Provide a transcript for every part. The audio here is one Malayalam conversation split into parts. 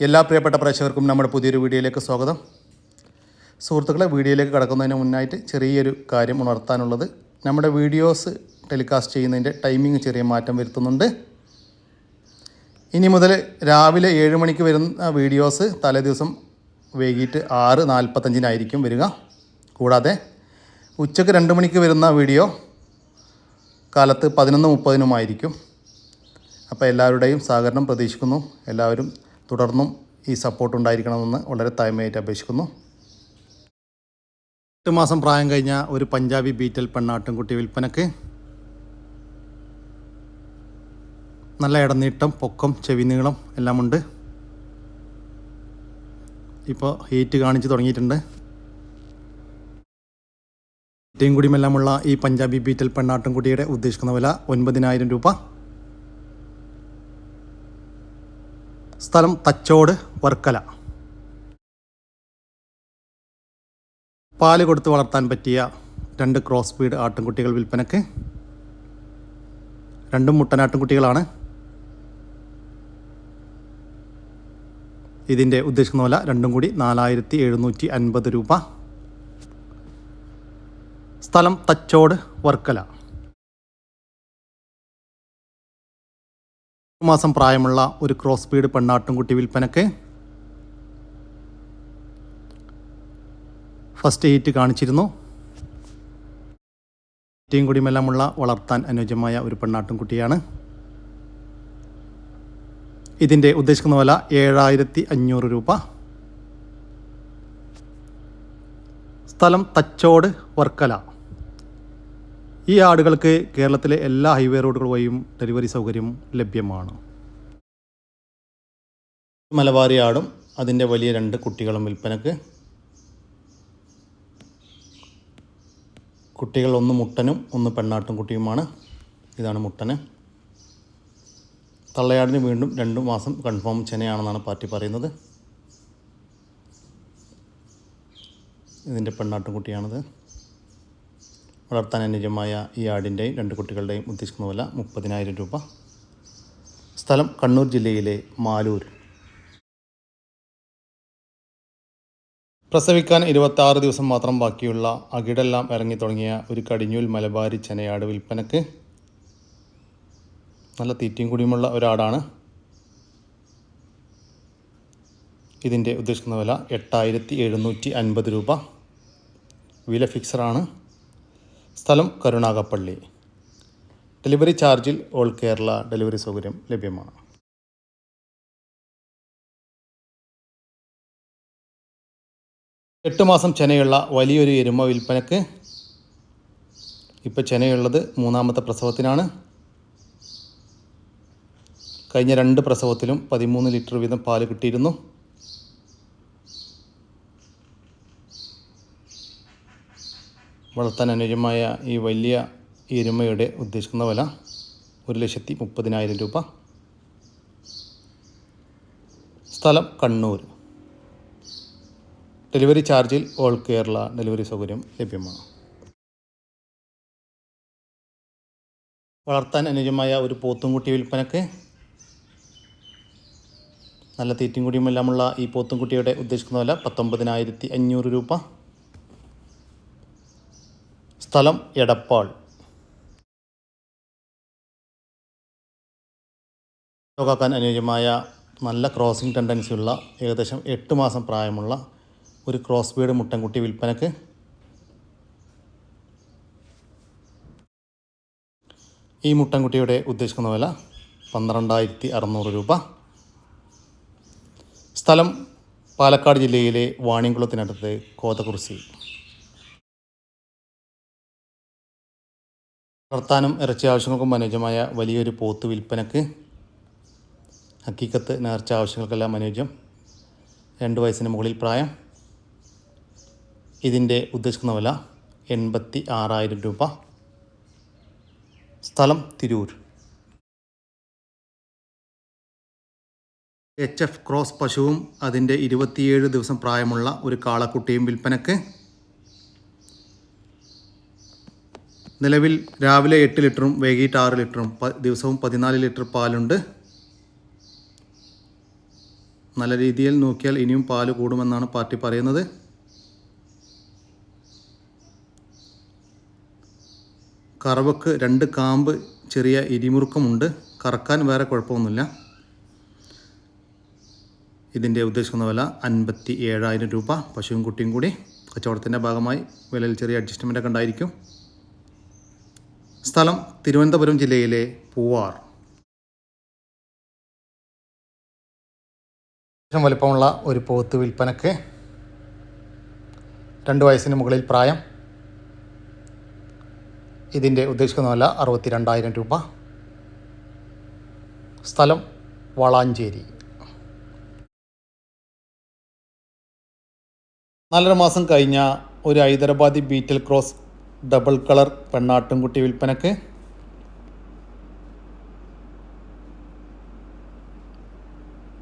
എല്ലാ പ്രിയപ്പെട്ട പ്രേക്ഷകർക്കും നമ്മുടെ പുതിയൊരു വീഡിയോയിലേക്ക് സ്വാഗതം. സുഹൃത്തുക്കളെ വീഡിയോയിലേക്ക് കടക്കുന്നതിന് മുന്നായിട്ട് ചെറിയൊരു കാര്യം ഉണർത്താനുള്ളത്. നമ്മുടെ വീഡിയോസ് ടെലികാസ്റ്റ് ചെയ്യുന്നതിന്റെ ടൈമിംഗ് ചെറിയ മാറ്റം വരുത്തുന്നുണ്ട്. ഇനി മുതൽ രാവിലെ ഏഴ് മണിക്ക് വരുന്ന വീഡിയോസ് തലേദിവസം വൈകിട്ട് ആറ് നാൽപ്പത്തഞ്ചിനായിരിക്കും വരിക. കൂടാതെ ഉച്ചയ്ക്ക് രണ്ട് മണിക്ക് വരുന്ന വീഡിയോ കാലത്ത് പതിനൊന്ന് മുപ്പതിനുമായിരിക്കും. അപ്പോൾ എല്ലാവരുടെയും സഹകരണം പ്രതീക്ഷിക്കുന്നു. എല്ലാവരും തുടർന്നും ഈ സപ്പോർട്ട് ഉണ്ടായിരിക്കണമെന്ന് വളരെ താഴ്മയായിട്ട് അപേക്ഷിക്കുന്നു. എട്ട് മാസം പ്രായം കഴിഞ്ഞ ഒരു പഞ്ചാബി ബീറ്റൽ പെണ്ണാട്ടിൻകുട്ടി വിൽപ്പനക്ക് നല്ല ഇടനീട്ടം പൊക്കം ചെവി നീളം എല്ലാം ഉണ്ട് ഇപ്പോൾ ഹീറ്റ് കാണിച്ച് തുടങ്ങിയിട്ടുണ്ട്. ഹീറ്റയും കൂടിയുമെല്ലാമുള്ള ഈ പഞ്ചാബി ബീറ്റൽ പെണ്ണാട്ടിൻകുട്ടിയുടെ ഉദ്ദേശിക്കുന്ന വില ഒൻപതിനായിരം രൂപ. സ്ഥലം തച്ചോട് വർക്കല. പാൽ കൊടുത്ത് വളർത്താൻ പറ്റിയ രണ്ട് ക്രോസ് ബീഡ് ആട്ടിൻകുട്ടികൾ വിൽപ്പനക്ക്. രണ്ടും മുട്ടനാട്ടിൻകുട്ടികളാണ് ഇതിന്റെ ഉദ്ദേശിക്കുന്ന വില രണ്ടും കൂടി നാലായിരത്തി എഴുന്നൂറ്റി അൻപത് രൂപ. സ്ഥലം തച്ചോട് വർക്കല. മാസം പ്രായമുള്ള ഒരു ക്രോസ് ബീഡ് പെണ്ണാട്ടുംകുട്ടി വിൽപ്പനക്ക് ഫസ്റ്റ് എയ്റ്റ് കാണിച്ചിരുന്നു. ഏറ്റവും കൂടിയുമെല്ലാമുള്ള വളർത്താൻ അനുയോജ്യമായ ഒരു പെണ്ണാട്ടുംകുട്ടിയാണ്. ഇതിന്റെ ഉദ്ദേശിക്കുന്ന വില ഏഴായിരത്തി അഞ്ഞൂറ് രൂപ. സ്ഥലം തച്ചോട് വർക്കല. ഈ ആടുകൾക്ക് കേരളത്തിലെ എല്ലാ ഹൈവേ റോഡുകൾ വഴിയും ഡെലിവറി സൗകര്യം ലഭ്യമാണ്. മലബാറി ആടും അതിന്റെ വലിയ രണ്ട് കുട്ടികളും വിൽപ്പനക്ക്. കുട്ടികൾ ഒന്ന് മുട്ടനും ഒന്ന് പെണ്ണാട്ടും കുട്ടിയുമാണ്. ഇതാണ് മുട്ടന്. തള്ളയാടിന് വീണ്ടും രണ്ട് മാസം കൺഫേം ചെനയാണെന്നാണ് പാർട്ടി പറയുന്നത്. ഇതിന്റെ പെണ്ണാട്ടും കുട്ടിയാണിത്. വളർത്താൻ അനുയോജ്യമായ ഈ ആടിന്റെയും രണ്ട് കുട്ടികളുടെയും ഉദ്ദേശിക്കുന്ന വില മുപ്പതിനായിരം രൂപ. സ്ഥലം കണ്ണൂർ ജില്ലയിലെ മാലൂർ. പ്രസവിക്കാൻ ഇരുപത്താറ് ദിവസം മാത്രം ബാക്കിയുള്ള അകിടെല്ലാം ഇറങ്ങി തുടങ്ങിയ ഒരു കടിഞ്ഞൂൽ മലബാരി ചെനയാട് വിൽപ്പനക്ക് നല്ല തീറ്റയും കൂടിയുമുള്ള ഒരാടാണ്. ഇതിന്റെ ഉദ്ദേശിക്കുന്ന വില എട്ടായിരത്തി എഴുന്നൂറ്റി അൻപത് രൂപ. വില ഫിക്സറാണ് സ്ഥലം കരുണാകപ്പള്ളി ഡെലിവറി ചാർജിൽ ഓൾ കേരള ഡെലിവറി സൗകര്യം ലഭ്യമാണ്. എട്ട് മാസം ചെനയുള്ള വലിയൊരു എരുമ വിൽപ്പനക്ക് ഇപ്പോൾ ചെനയുള്ളത് മൂന്നാമത്തെ പ്രസവത്തിനാണ്. കഴിഞ്ഞ രണ്ട് പ്രസവത്തിലും പതിമൂന്ന് ലിറ്റർ വീതം പാൽ കിട്ടിയിരുന്നു. വളർത്താൻ അനുയോജ്യമായ ഈ വലിയ എരുമയുടെ ഉദ്ദേശിക്കുന്ന വില ഒരു ലക്ഷത്തി മുപ്പതിനായിരം രൂപ. സ്ഥലം കണ്ണൂർ. ഡെലിവറി ചാർജിൽ ഓൾ കേരള ഡെലിവറി സൗകര്യം ലഭ്യമാണ്. വളർത്താൻ അനുയോജ്യമായ ഒരു പോത്തുംകുട്ടി വിൽപ്പനക്ക് നല്ല തീറ്റും കുടിയുമെല്ലാമുള്ള ഈ പോത്തുംകുട്ടിയുടെ ഉദ്ദേശിക്കുന്ന വില പത്തൊമ്പതിനായിരത്തി അഞ്ഞൂറ് രൂപ. സ്ഥലം എടപ്പാൾ. ലോകാക്കാൻ അനുയോജ്യമായ നല്ല ക്രോസിംഗ് ടെൻഡൻസിയുള്ള ഏകദേശം എട്ട് മാസം പ്രായമുള്ള ഒരു ക്രോസ് ബീഡ് മുട്ടൻകുട്ടി വിൽപ്പനക്ക് ഈ മുട്ടൻകുട്ടിയുടെ ഉദ്ദേശിക്കുന്ന വില പന്ത്രണ്ടായിരത്തി അറുന്നൂറ് രൂപ. സ്ഥലം പാലക്കാട് ജില്ലയിലെ വാണിയംകുളത്തിനടുത്ത് കോതകുറിശി വളർത്താനും ഇറച്ചി ആവശ്യങ്ങൾക്കും അനുയോജ്യമായ വലിയൊരു പോത്ത് വിൽപ്പനക്ക് ഹക്കീക്കത്ത് നേർച്ച ആവശ്യങ്ങൾക്കെല്ലാം അനുയോജ്യം. രണ്ട് വയസ്സിന് മുകളിൽ പ്രായം. ഇതിന്റെ ഉദ്ദേശിക്കുന്ന വില എൺപത്തി ആറായിരം രൂപ. സ്ഥലം തിരൂർ. എച്ച് എഫ് ക്രോസ് പശുവും അതിന്റെ ഇരുപത്തിയേഴ് ദിവസം പ്രായമുള്ള ഒരു കാളക്കുട്ടിയും വിൽപ്പനക്ക് നിലവിൽ രാവിലെ എട്ട് ലിറ്ററും വൈകിട്ട് ആറ് ലിറ്ററും ദിവസവും പതിനാല് ലിറ്റർ പാലുണ്ട്. നല്ല രീതിയിൽ നോക്കിയാൽ ഇനിയും പാൽ കൂടുമെന്നാണ് പാർട്ടി പറയുന്നത്. കറവക്ക് രണ്ട് കാമ്പ് ചെറിയ ഇരിമുറുക്കമുണ്ട് കറക്കാൻ വേറെ കുഴപ്പമൊന്നുമില്ല. ഇതിന്റെ ഉദ്ദേശിക്കുന്ന വില അൻപത്തി ഏഴായിരം രൂപ. പശുവും കുട്ടിയും കൂടി കച്ചവടത്തിന്റെ ഭാഗമായി വിലയിൽ ചെറിയ അഡ്ജസ്റ്റ്മെന്റ് ഒക്കെ ഉണ്ടായിരിക്കും. സ്ഥലം തിരുവനന്തപുരം ജില്ലയിലെ പൂവാർ. വലിപ്പമുള്ള ഒരു പോത്ത് വിൽപ്പനക്ക് രണ്ട് വയസ്സിന് മുകളിൽ പ്രായം. ഇതിന്റെ ഉദ്ദേശിക്കുന്ന വില അറുപത്തി രണ്ടായിരം രൂപ. സ്ഥലം വളാഞ്ചേരി. നാലര മാസം കഴിഞ്ഞ ഒരു Hyderabadi Beetal cross double colour പെണ്ണാട്ടുംകുട്ടി വിൽപ്പനക്ക്.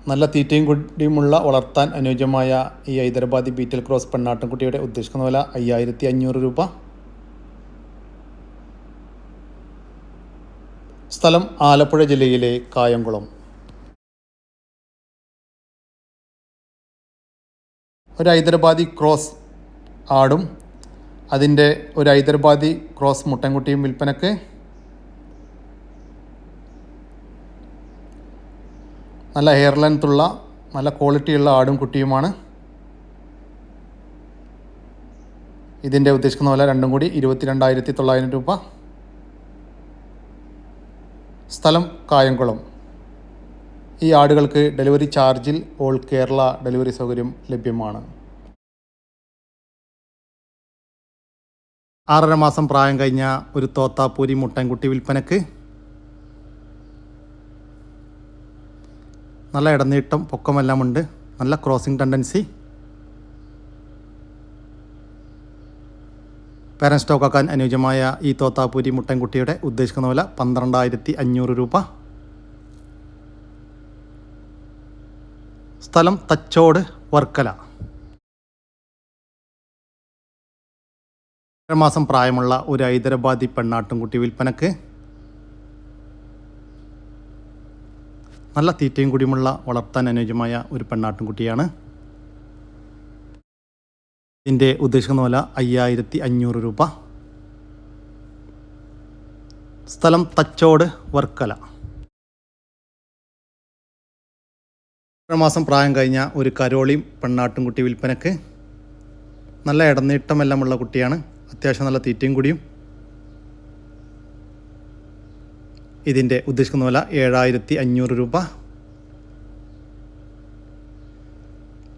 നല്ല തീറ്റയും കുട്ടിയുമുള്ള വളർത്താൻ അനുയോജ്യമായ ഈ ഹൈദരാബാദി ബീറ്റൽ ക്രോസ് പെണ്ണാട്ടുംകുട്ടിയുടെ ഉദ്ദേശിക്കുന്ന വില അയ്യായിരത്തി അഞ്ഞൂറ് രൂപ. സ്ഥലം ആലപ്പുഴ ജില്ലയിലെ കായംകുളം. ഒരു ഹൈദരാബാദി ക്രോസ് ആടും അതിന്റെ ഒരു ഹൈദരാബാദി ക്രോസ് മുട്ടൻകുട്ടിയും വിൽപ്പനക്ക്. നല്ല ഹെയർ ലെങ്ത്തുള്ള നല്ല ക്വാളിറ്റിയുള്ള ആടും കുട്ടിയുമാണ്. ഇതിന്റെ ഉദ്ദേശിക്കുന്ന വില രണ്ടും കൂടി ഇരുപത്തി രണ്ടായിരത്തി തൊള്ളായിരം രൂപ. സ്ഥലം കായംകുളം. ഈ ആടുകൾക്ക് ഡെലിവറി ചാർജിൽ ഓൾ കേരള ഡെലിവറി സൗകര്യം ലഭ്യമാണ്. ആറര മാസം പ്രായം കഴിഞ്ഞ ഒരു തോത്താപ്പൂരി മുട്ടൻകുട്ടി വിൽപ്പനക്ക് നല്ല ഇടനീട്ടം പൊക്കമെല്ലാം ഉണ്ട് നല്ല ക്രോസിംഗ് ടെൻഡൻസി പാരൻ സ്റ്റോക്കാക്കാൻ അനുയോജ്യമായ ഈ തോത്താപ്പൂരി മുട്ടൻകുട്ടിയുടെ ഉദ്ദേശിക്കുന്ന വില പന്ത്രണ്ടായിരത്തി അഞ്ഞൂറ് രൂപ. സ്ഥലം തച്ചോട് വർക്കല. മാസം പ്രായമുള്ള ഒരു ഹൈദരാബാദി പെണ്ണാട്ടുംകുട്ടി വിൽപ്പനക്ക് നല്ല തീറ്റയും കുടിയുമുള്ള വളർത്താൻ അനുയോജ്യമായ ഒരു പെണ്ണാട്ടുംകുട്ടിയാണ്. ഇതിന്റെ ഉദ്ദേശിക്കുന്ന വില അയ്യായിരത്തി അഞ്ഞൂറ് രൂപ. സ്ഥലം തച്ചോട് വർക്കല. മാസം പ്രായം കഴിഞ്ഞ ഒരു കരോളിയും പെണ്ണാട്ടുംകുട്ടി വിൽപ്പനക്ക് നല്ല ഇടനീട്ടമെല്ലാമുള്ള കുട്ടിയാണ്. അത്യാവശ്യം നല്ല തീറ്റയും കൂടിയും ഇതിന്റെ ഉദ്ദേശിക്കുന്ന വില ഏഴായിരത്തി അഞ്ഞൂറ് രൂപ.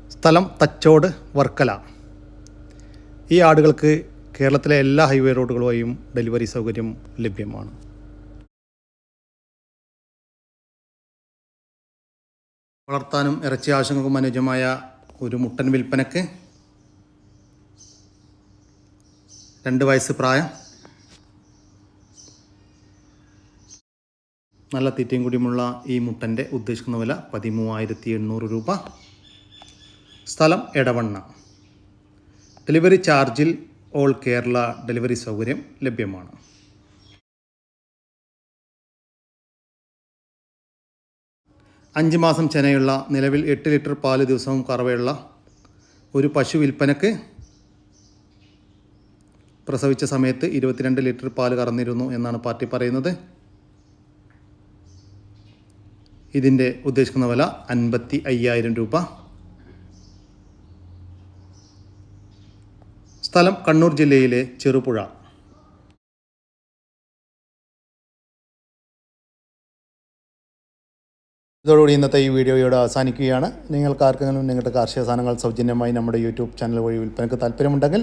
സ്ഥലം തച്ചോട് വർക്കല. ഈ ആടുകൾക്ക് കേരളത്തിലെ എല്ലാ ഹൈവേ റോഡുകളുമായും ഡെലിവറി സൗകര്യം ലഭ്യമാണ്. വളർത്താനും ഇറച്ചി ആവശ്യങ്ങൾക്കും അനുയോജ്യമായ ഒരു മുട്ടൻ വിൽപ്പനക്ക് രണ്ട് വയസ്സ് പ്രായം. നല്ല തീറ്റയും കൂടിയുമുള്ള ഈ മുട്ടന്റെ ഉദ്ദേശിക്കുന്ന വില പതിമൂവായിരത്തി എണ്ണൂറ് രൂപ. സ്ഥലം എടവണ്ണ. ഡെലിവറി ചാർജിൽ ഓൾ കേരള ഡെലിവറി സൗകര്യം ലഭ്യമാണ്. അഞ്ച് മാസം ചെനയുള്ള നിലവിൽ എട്ട് ലിറ്റർ പാൽ ദിവസവും കറവയുള്ള ഒരു പശു വിൽപ്പനക്ക് പ്രസവിച്ച സമയത്ത് ഇരുപത്തിരണ്ട് ലിറ്റർ പാൽ കറന്നിരുന്നു എന്നാണ് പാർട്ടി പറയുന്നത്. ഇതിന്റെ ഉദ്ദേശിക്കുന്ന വില അൻപത്തി അയ്യായിരം രൂപ. സ്ഥലം കണ്ണൂർ ജില്ലയിലെ ചെറുപുഴ. ഇതോടുകൂടി ഇന്നത്തെ ഈ വീഡിയോയോട് അവസാനിക്കുകയാണ്. നിങ്ങൾക്ക് ആർക്കെങ്കിലും നിങ്ങളുടെ കാർഷിക സാധനങ്ങൾ സൗജന്യമായി നമ്മുടെ യൂട്യൂബ് ചാനൽ വഴി വിൽപ്പനയ്ക്ക് താല്പര്യമുണ്ടെങ്കിൽ